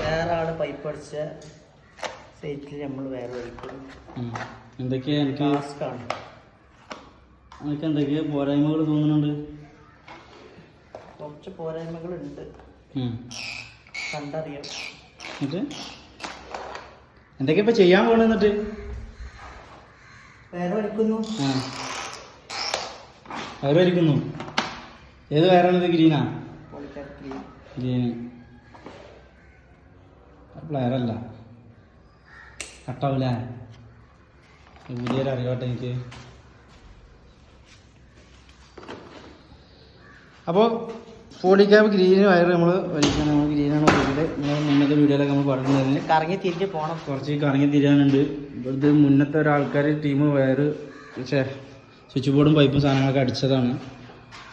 വേറെ ആൾ പൈപ്പ് അടിച്ച സൈറ്റിൽ നമ്മൾ വേറെ ഒഴിക്കും എന്തൊക്കെയാ എനിക്ക് ടാസ്ക് ആണ്. എനിക്ക് എന്തൊക്കെയാ പോരായ്മകൾ തോന്നുന്നുണ്ട്? കുറച്ച് പോരായ്മകളുണ്ട്. കണ്ടറിയാം. എന്നിട്ട്? എന്തൊക്കെയാ ഇപ്പൊ ചെയ്യാൻ പോണെന്നിട്ട് വേറെ ഒഴിക്കുന്നു വേറെ വലിക്കുന്നു ഏത് വയറാണിത് ഗ്രീനാ? ഗ്രീന്. പ്ലെയറല്ല കട്ടാവൂല പുതിയൊരു അറിയോട്ടെ എനിക്ക്. അപ്പോൾ ഫോർട്ടി ക്യാബ് ഗ്രീന് വയറ് നമ്മൾ വലിക്കണം. നമ്മൾ ഗ്രീനാണ് വലിക്കൽ നമ്മൾ മുന്നത്തെ വീഡിയോയിലൊക്കെ നമ്മൾ പറഞ്ഞിരുന്നത് കറങ്ങി തിരിച്ച് പോകണം കുറച്ച് കറങ്ങി തിരിയാനുണ്ട്. ഇവിടുത്തെ മുന്നത്തെ ഒരാൾക്കാർ ടീം വയറ് പക്ഷേ സ്വിച്ച് ബോർഡും പൈപ്പും സാധനങ്ങളൊക്കെ അടിച്ചതാണ്.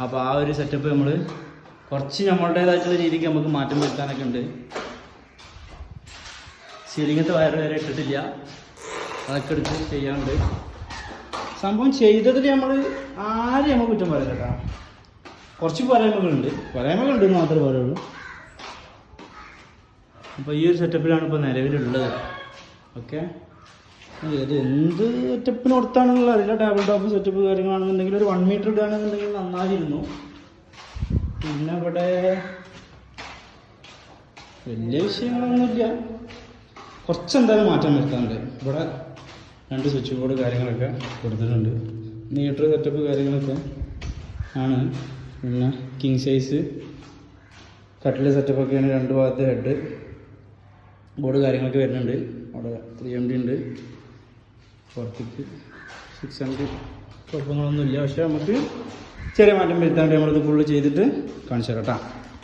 അപ്പോൾ ആ ഒരു സെറ്റപ്പ് നമ്മൾ കുറച്ച് നമ്മളുടേതായിട്ടുള്ള രീതിക്ക് നമുക്ക് മാറ്റം വരുത്താനൊക്കെ ഉണ്ട്. സീലിങ്ങത്തെ വയറ് വരെ ഇട്ടിട്ടില്ല. അതൊക്കെ എടുത്ത് ചെയ്യാനുണ്ട്. സംഭവം ചെയ്തതിൽ നമ്മൾ ആരും നമ്മൾ കുറ്റം പറയില്ല കേട്ടോ. കുറച്ച് പോരായ്മകളുണ്ട് പോരായ്മകളുണ്ട് എന്ന് മാത്രമേ പറയുള്ളൂ. അപ്പോൾ ഈ ഒരു സെറ്റപ്പിലാണ് ഇപ്പോൾ നിലവിലുള്ളത്. ഓക്കെ ഇത് എന്ത് സെറ്റപ്പിന് കൊടുത്താണെന്നുള്ള അറിയില്ല. ടേബിൾ ടോപ്പ് സെറ്റപ്പ് കാര്യങ്ങളാണെന്നുണ്ടെങ്കിൽ ഒരു വൺ മീറ്റർ ഇടുകയാണെന്നുണ്ടെങ്കിൽ നന്നായിരുന്നു. പിന്നെ ഇവിടെ വലിയ വിഷയങ്ങളൊന്നുമില്ല. കുറച്ച് എന്തായാലും മാറ്റം വരുത്താറുണ്ട് ഇവിടെ രണ്ട് സ്വിച്ച് ബോർഡ് കാര്യങ്ങളൊക്കെ കൊടുത്തിട്ടുണ്ട്. മീറ്റർ സെറ്റപ്പ് കാര്യങ്ങളൊക്കെ ആണ്. പിന്നെ കിങ് സൈസ് കട്ടിൽ സെറ്റപ്പൊക്കെയാണ് രണ്ട് ഭാഗത്ത് ഹെഡ് ബോർഡ് കാര്യങ്ങളൊക്കെ വരുന്നുണ്ട്. അവിടെ ത്രീ എം ഡി ഉണ്ട്. പുറത്തേക്ക് സിക്സ് ഹൺഡ്രഡ് കുഴപ്പങ്ങളൊന്നുമില്ല. പക്ഷേ നമുക്ക് ചെറിയ മാറ്റം വരുത്താണ്ട് നമ്മളിത് ഫുള്ള് ചെയ്തിട്ട് കാണിച്ചു തരാം കേട്ടോ.